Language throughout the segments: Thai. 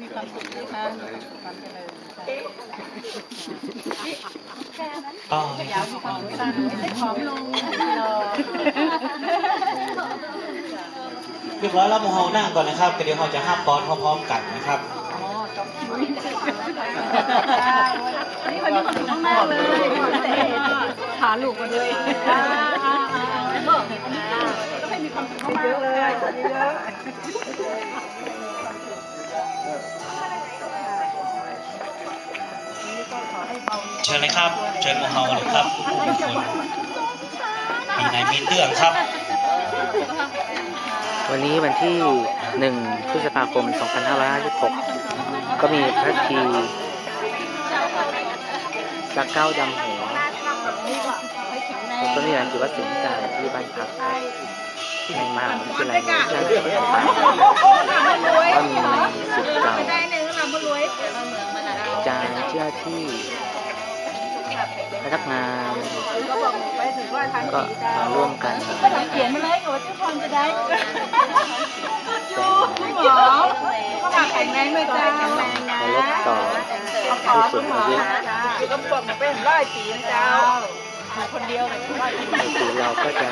มีความสุขนะคะความเจริญค่ะอ๋ออยากมีความสุขสั้นให้ผอมลงรอเรียบร้อยแล้วโมเฮานั่งก่อนนะครับเดี๋ยวเราจะห้ามป้อนพร้อมๆกันนะครับอ๋อจบคิวนี่นี่คนนี้ขอบคุณมากเลยขาลูกมาด้วยก็ให้มีความสุขมากเลยเยอะ เชิญเลยครับ เชิญโมเฮาเลยครับทุกคนมีไหนมีเรื่องครับ วันนี้วันที่ 1 พฤษภาคม 2556 ก็มีพระทีสักเก้าดำหัวแล้วก็มีหลังจิวัดสิงห์จ่าที่บ้านพักครับ ในมหาวิทยาลัยราชภัฏก็มีสิทธิ์เก่าอาจารย์เจ้าที่พนักงานก็มาร่วมกันเขียนมาเลยโอ้เจ้าพรจะได้จูคุณหมอก็มาแข็งแรงเลยจ้าแข็งแรงนะเคารพต่อขอคุณหมออยู่กับพวกมาเป็นร้อยปีนะเจ้า คนเดียวเลยสีเราก็จะ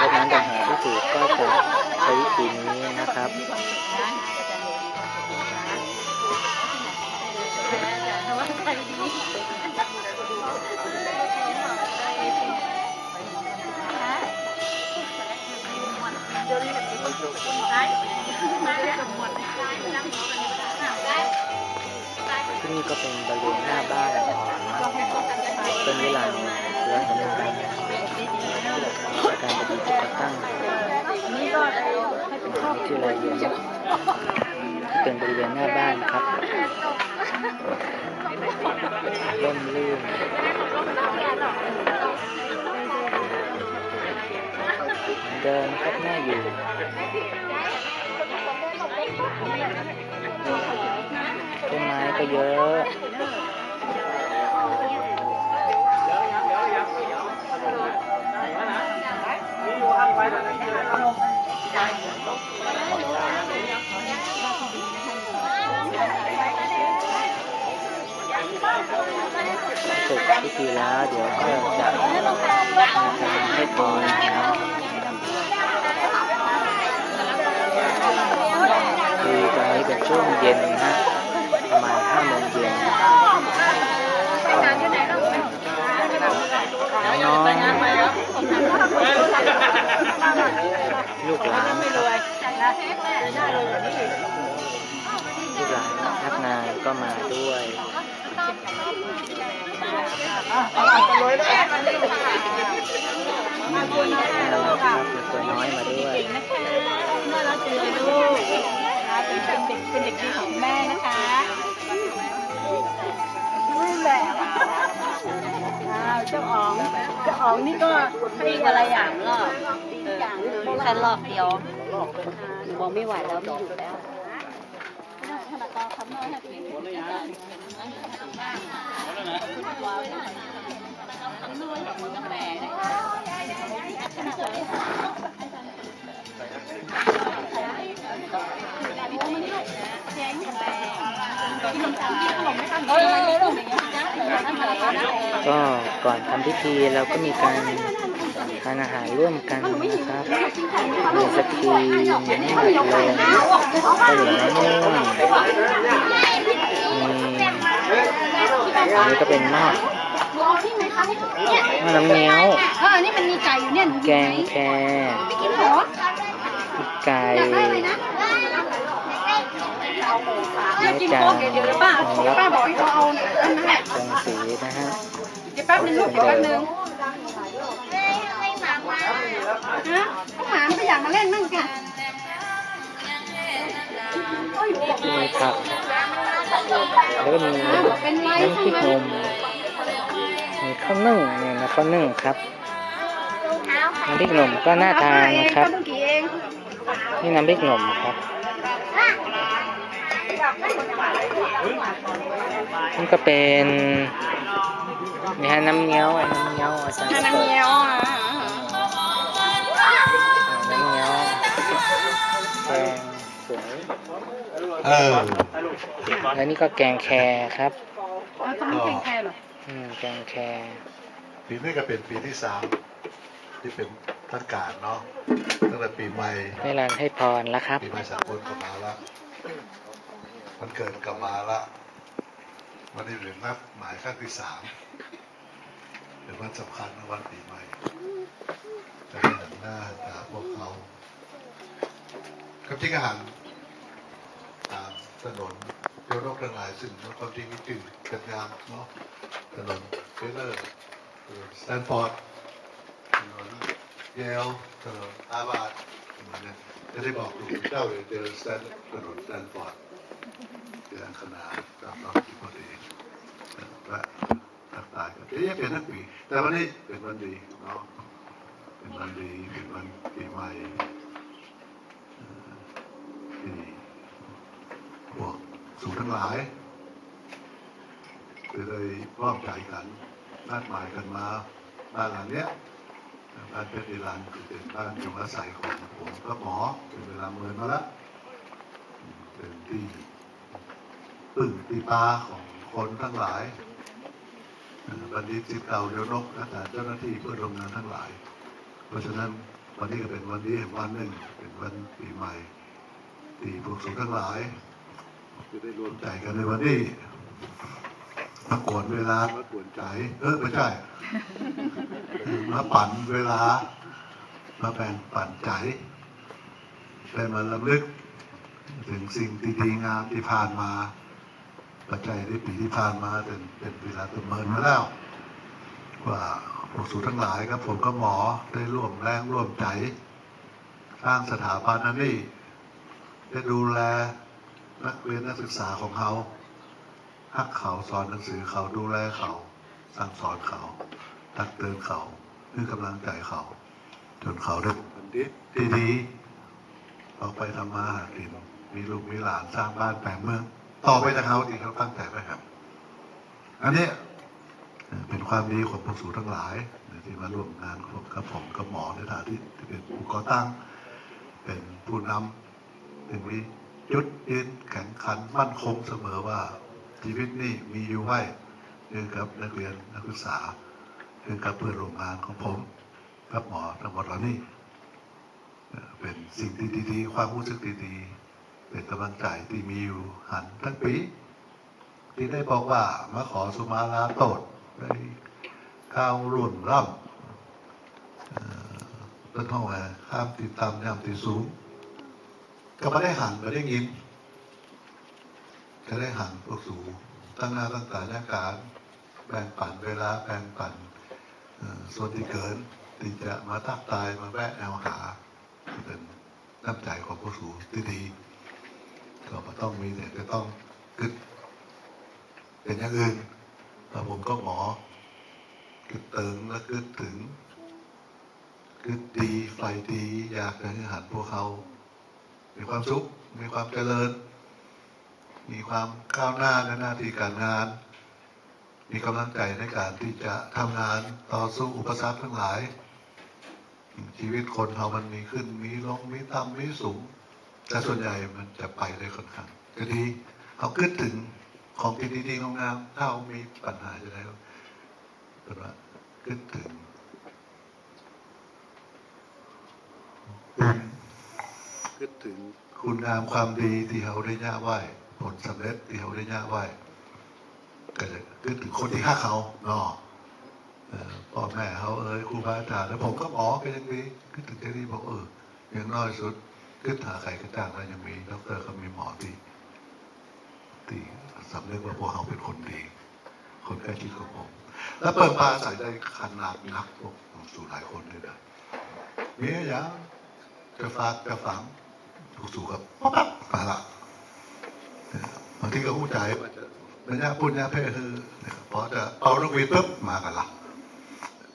รดน้ำดำหัวที่ถูกก็จะใช้วิธีนี้นะครับที่นี่ก็เป็นบริเวณหน้าบ้านของต้นวิลา เสือสมุทรการการปฏิบัติตั้งนี่ก็ให้เป็นครอบคที่รัวไรเรียนที่เป็นบริเวณหน้าบ้านครับร่มรื่นเดิมครับหน่าอยู่ต้นไม้ก็เยอะ สร็จพิธีแล้วเดี๋ยวก็จะมีการให้พรนะครับคือตอนนี้เป็นช่วงเย็นนะฮะประมาณห้าโมงเย็น น้องลูกหลานครับลูกหลานนักงานก็มาด้วยน่ารักครับมีตัวน้อยมาด้วยน่ารักจังเลยลูกเป็นเด็กเป็นเด็กดีของแม่นะคะ เจ้าอ๋องนี่ก็ให้อะไรอย่างรอบอย่างแค่รอบเดียวหนูบอกไม่ไหวแล้วไม่อยู่แล้วเออลูก ก็ก่อนทำพิธีเราก็มีการทานอาหารร่วมกันนะครับมีสกรีนมีหมักเลยก็เหลือมะม่วงมีอันนี้ก็เป็นหม้อหม้อน้ำเงี้ยวเออนี่มันมีไก่อยู่เนี่ยหนูแกงแครกินเหรอไก่ อกินจาโค้นกเดี๋ยวเดี๋ยวป้าของรับป้าบอกให้เขาเอาอันนั้นแหละตรงสีนะฮะเดี๋ยวแป๊บนึงลูกเดี๋ยวแป๊บนึงฮะเขาหมาไม่อยากมาเล่นมั่งกันมีผักแล้วก็มีน้ำพริกนมมีข้าวนึ่งเนี่ยนะข้าวนึ่งครับน้ำพริกหนุ่มก็น่าทานนะครับนี่น้ำพริกหนุ่มครับ นี่ก็เป็นนี่ฮะน้ำเงี้ยวอะน้ำเงี้ยวอาจารย์น้ำเงี้ยวอะน้ำเงี้ยวแกงสวยเออแล้วนี่ก็แกงแครครับเอาต้องไม่เป็นแค่หรออืมแกงแครปีนี้ก็เป็นปีที่สามที่เป็นทางการเนาะตั้งแต่ปีใหม่ได้รานให้พรแล้วครับปีใหม่สากลกลับมาละ มันเกิดกลับมาละวันนี้เป็นนัดหมายขั้นที่สามเป็นวันสำคัญนวันปีใหม่จะเห็นหน้าตาพวกเขากับที่อาหารตามถนนเที่ยวนกทั้งหลายซึ่งมันความจริงมีจืดกันงามเนาะถนนเฟเลอร์สแตนฟอร์ดถนนเยลถนนอาบาดประมาณนั้นจะได้บอกลูกเจ้าเลยเจอสแตนถนนสแตนฟอร์ด เดือนคณะตามรอบที่พอดีและทักทายกันเอ๊ะเป็นทั้งปีแต่วันนี้เป็นวันดีเนาะเป็นวันดีเป็นวันปีใหม่ที่พวกสู่ทั้งหลายก็เลยร่วมใจกันนัดหมายกันมาบ้านหลังเนี้ยบ้านเพชรอีรันคือเป็นบ้านอยู่อาศัยของผมก็หมอเป็นเวลาเมินมาแล้วเป็นที่ พึ่งที่ปาของคนทั้งหลายเอ่อบัณฑิตจิตเก่าเดียวนกและแต่เจ้าหน้าที่เพื่อนโรงงานทั้งหลาย เพราะฉะนั้นวันนี้ก็เป็นวันดีแห่วันหนึ่งเป็นวันปีใหม่ที่พวกสงฆ์ทั้งหลายจะได้รวมใจกันในวันนี้มากวนเวลามากวนใจ เออไม่ใช่มาปั่นเวลา มาแบ่งปั่นใจได้มาลำลึกถึงสิ่งที่ดีงามที่ผ่านมา ปัจจัยในปีที่ผ่านมาเป็นเป็นเวลาประเมินมาแล้วว่าพวกสูทั้งหลายครับ ผมก็หมอได้ร่วมแรงร่วมใจสร้างสถาบันนั้นนี่ได้ดูแลนักเรียนนักศึกษาของเขาฮักเขาสอนหนังสือเขาดูแลเขาสั่งสอนเขาตักเตือนเขาให้กำลังใจเขา จนเขาได้บัณฑิตที่ดีออกไปทำมาหากินมีลูกมีหลานสร้างบ้านแปลงเมือง ต่อไปจากเขาที่เขาตั้งใจไว้ครับอันนี้เป็นความดีของพวกสูทั้งหลายที่มาร่วมงานกับผมกับหมอในฐานะที่ที่เป็นผู้ก่อตั้ง เป็นผู้นำถึงมีจุดยืนแข่งขันมั่นคงเสมอว่าชีวิตนี่มีอยู่ไว้คืองกับนักเรียนนักศึกษาคืองกับเพื่อนร่วมงานของผมกับหมอทั้งหมดเหล่านี้เป็นสิ่งที่ดีๆความรู้สึกดีๆ เป็นกำลังใจที่มีอยู่หันทั้งปี ที่ได้บอกว่ามาขอสุมาลาโตดได้ข้าวรุ่นร่ำต้นห้องแหวข้ามติดตามยามติดสูง ก็ไม่ได้หันไม่ได้ยินก็ได้หันพวกสูงตั้งหน้าตั้งตาหน้าการแบ่งปันเวลาแบ่งปันเอ่อส่วนที่เกินที่จะมาทักตายมาแวะแนวหาเป็นน้ำใจของพวกสูงที่ดี ก็ไม่ต้องมีเนี่ยจะต้องกึดเป็นอย่างอื่นแล้วผมก็หมอกึดเติงและกึดถึงกึดดีไฟดี อยากจะให้หันพวกเขา มีความสุข มีความเจริญ มีความก้าวหน้าในหน้าที่การงาน มีกำลังใจในการที่จะทำงานต่อสู้อุปสรรคทั้งหลายชีวิตคนเรามันมีขึ้น มีลง มีต่ำมีสูง แต่ส่วนใหญ่มันจะไปได้ค่อนข้างจะดีเขาคิดถึงของที่ดีๆงามๆถ้าเขามีปัญหาจะได้เป็นว่าคิดถึงคิดถึงคุณงามความดีที่เขาได้ย่าไหวผลสำเร็จที่เขาได้ย่าไหวก็จะคิดถึงคนที่ฆ่าเขาเนาะเอ่อพ่อแม่เขาเอ้ยครูบาอาจารย์แล้วผมก็หมอก็ยังดีคิดถึงแค่นี้บอกเอออย่างน้อยสุด คิดหาใครก็จ้างแล้วยังมีดอกเตอร์ก็มีหมอที่ที่สำเร็จว่าพวกเขาเป็นคนดี คนใกล้ชิดของผม แล้วเปิดปลาใส่ได้ขนาดนักพวกสู่หลายคนเลยนะมีอะไรอย่าจะฝากจะฝังถูกสู่กับปั๊บปั๊บมาละบางทีก็หูใจว่าจะระยะพูดยะเพ่คือพอจะเป่านกวีปุ๊บมากันละ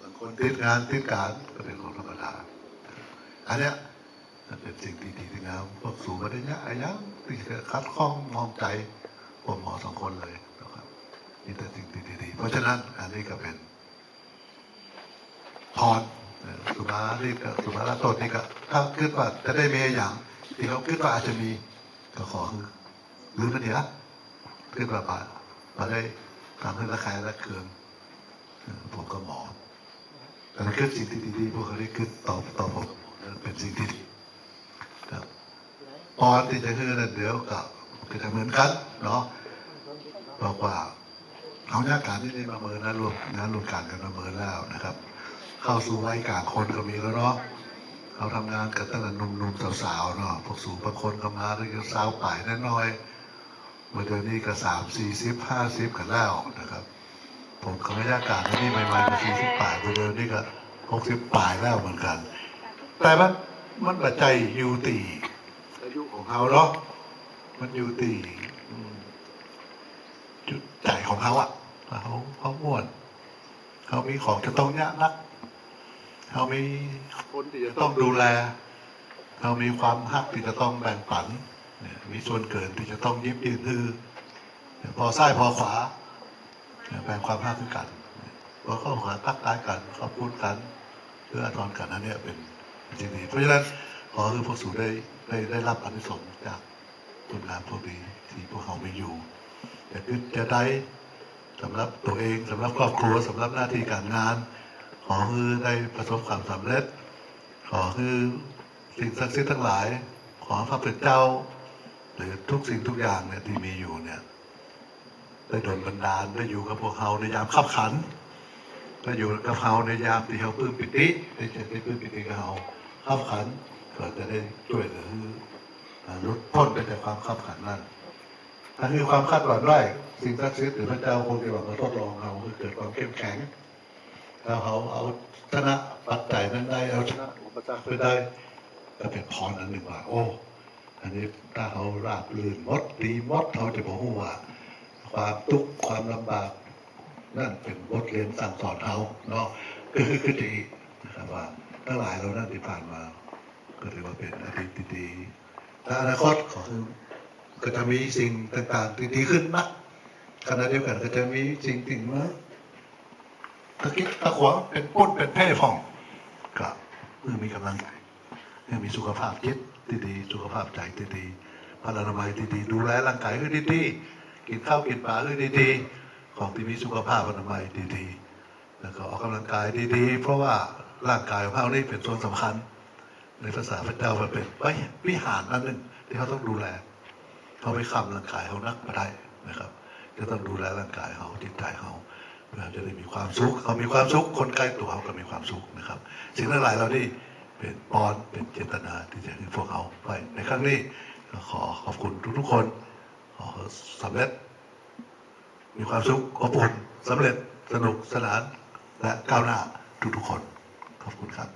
บางคนติดงานติดการก็เป็นของธรรมดาอันเนี้ย มันเป็นสิ่งที่ดีที่งามพวกสูมาได้ยะไอ้ยังที่จะคัดข้องมองใจผมหมอสองคนเลยนะครับนี่แต่สิ่งดีๆเพราะฉะนั้นอันนี้ก็เป็นพรสุมาลีก็สุมาลาตดนี่ก็ถ้าคิดว่าจะได้เมีอย่าง ที่เขาคิดว่าอาจจะมีก็ขอคือรื้อกันเนี้ยขึ้นมาป่ามาได้ทำให้ระคายระเคืองผมก็หมอแต่นั่นสิ่งที่ดีๆพวกเขาได้ขึ้นตอบตอบผมเป็นสิ่งที่ดี ปอนที่จะขึ้นนั่นเดี๋ยวกับก็จะเหมือนกันเนาะบอกว่าเขาหน้าการที่ได้มาเมินนะรวมนะรวมการกันมาเมินแล้วนะครับ เข้าสู่วัยกลางคนก็มีแล้วเนาะเขาทำงานกันตั้งแต่หนุ่มๆสาวๆเนาะพวกสูงบางคนก็มาตั้งแต่สาวป่ายน้อยเมื่อเดือนนี้ก็สามสี่สิบห้าสิบกันแล้วนะครับ ผมก็ไม่ยากการนะนี่ใหม่ๆก็สี่สิบป่ายเมื่อเดือนนี้ก็หกสิบป่ายแล้วเหมือนกัน แต่มันมันปัจจัยยูตี ของเขาเนาะมันอยู่ตีอืมจุดใจของเขาอะเขาเขาม่วนเขามีของจะต้องยากนักเขามีคนที่จะต้องดูแลเขามีความฮักที่จะต้องแบ่งปันมีส่วนเกินที่จะต้องยิบยืนคือพอซ้ายพอขวาแบ่งความฮักคือกันพอเข้าหาตักตายกันขอบคุณกันเพื่อทอนกันนั้นเนี่ยเป็นสิ่งดีเพราะฉะนั้น ขอคือพวกสูได้ได้ได้รับอนิสงส์จากคุณงามพวกนี้ที่พวกเขาไม่อยู่แต่คือจะได้สำหรับตัวเองสำหรับครอบครัวสำหรับหน้าที่การงาน ขอคือได้ประสบความสำเร็จ ขอคือสิ่งศักดิ์สิทธิ์ทั้งหลาย ขอพระเป็นเจ้า หรือทุกสิ่งทุกอย่างเนี่ยที่มีอยู่เนี่ยได้โดนบันดาลได้อยู่กับพวกเขาในยามขับขันได้อยู่กับเขาในยามที่เขาปื้มปิติได้เจอได้ปื้มปิติกับเขาขับขัน ก็จะได้ช่วยหลือลดพ้นไปจากความขับขันนั้นถ้าคือความคาดหวังได้สิ่งศักดิ์สิทธิ์หรือพระเจ้าคงจะหวังมาทดลองเราคือเกิดความเข้มแข็งถ้าเขาเอาชนะปัจจัยนั้นได้เอาชนะอุปสรรคไปได้ก็เป็นพรอันหนึ่งว่า โอ้ อันนี้ถ้าเขาราบลื่นมดดีมดเขาจะบอกว่า ความทุกข์ความลำบาก นั่นเป็นบทเรียนสั่งสอนเขาเนาะก็คือคือดีนะครับว่าทั้งหลายเรานั่นที่ผ่านมา ก็ถือว่าเป็นอดีตที่ดีและอนาคตก็คือก็จะมีสิ่งต่างๆที่ดีขึ้นนะขณะเดียวกันก็จะมีสิ่งที่มาตะกิดตะขวงเป็นปุ้นเป็นเพ่ผ่องก็เมื่อมีกำลังใจเมื่อมีสุขภาพจิตที่ดีสุขภาพใจที่ดีพลานามัยที่ดีดูแลร่างกายให้ดีๆกินข้าวกินปลาให้ดีๆของที่มีสุขภาพอนามัยดีๆแล้วก็ออกกำลังกายดีๆ เพราะว่าร่างกายของเรานี่เป็นส่วนสำคัญ ในภาษาพระเจ้ามันเป็นวิหารอันหนึ่งที่เขาต้องดูแล เขาไม่ค้ำร่างกายเขานักมาได้นะครับจะต้องดูแลร่างกายเขาจิตใจเขาเราจะได้มีความสุขเขามีความสุขคนใกล้ตัวเขาก็มีความสุขนะครับ สิ่งทั้งหลายเรานี่เป็นปอนเป็นเจตนาที่จะให้พวกเขาไปในครั้งนี้ขอขอบคุณทุกๆคน ขอสำเร็จ มีความสุขอบอุ่นสำเร็จสนุกสนานและก้าวหน้าทุกๆคน ขอบคุณครับ